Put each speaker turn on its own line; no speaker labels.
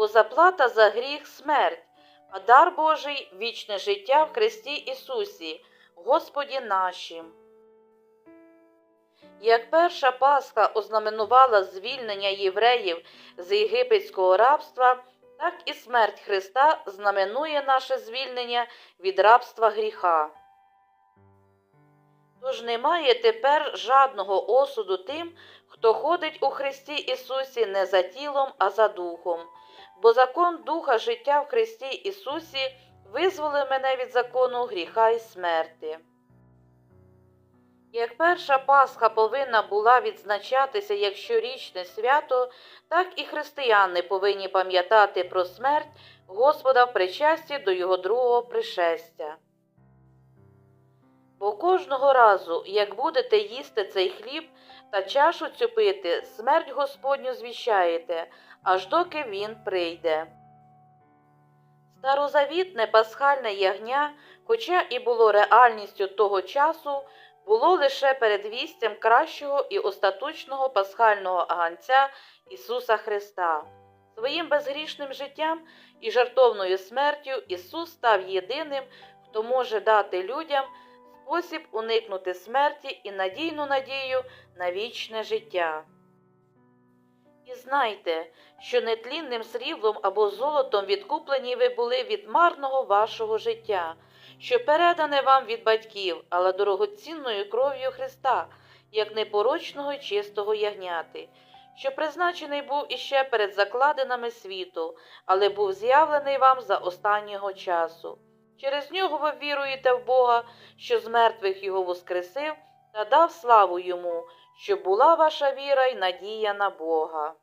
бо заплата за гріх смерть, а дар Божий вічне життя в Христі Ісусі, Господі нашим. Як перша Пасха ознаменувала звільнення євреїв з єгипетського рабства, так і смерть Христа знаменує наше звільнення від рабства гріха. Тож немає тепер жадного осуду тим, хто ходить у Христі Ісусі не за тілом, а за духом, бо закон Духа життя в Христі Ісусі визволив мене від закону гріха і смерти. Як перша Пасха повинна була відзначатися як щорічне свято, так і християни повинні пам'ятати про смерть Господа в причасті до Його другого пришестя. Бо кожного разу, як будете їсти цей хліб та чашу цю пити, смерть Господню звіщаєте, аж доки він прийде. Старозавітне пасхальне ягня, хоча і було реальністю того часу, було лише передвістям кращого і остаточного пасхального аганця Ісуса Христа. Своїм безгрішним життям і жартовною смертю Ісус став єдиним, хто може дати людям спосіб уникнути смерті і надійну надію на вічне життя. І знайте, що нетлінним сріблом або золотом відкуплені ви були від марного вашого життя, що передане вам від батьків, але дорогоцінною кров'ю Христа, як непорочного й чистого ягняти, що призначений був іще перед закладинами світу, але був з'явлений вам за останнього часу. Через нього ви віруєте в Бога, що з мертвих його воскресив та дав славу йому, щоб була ваша віра й надія на Бога.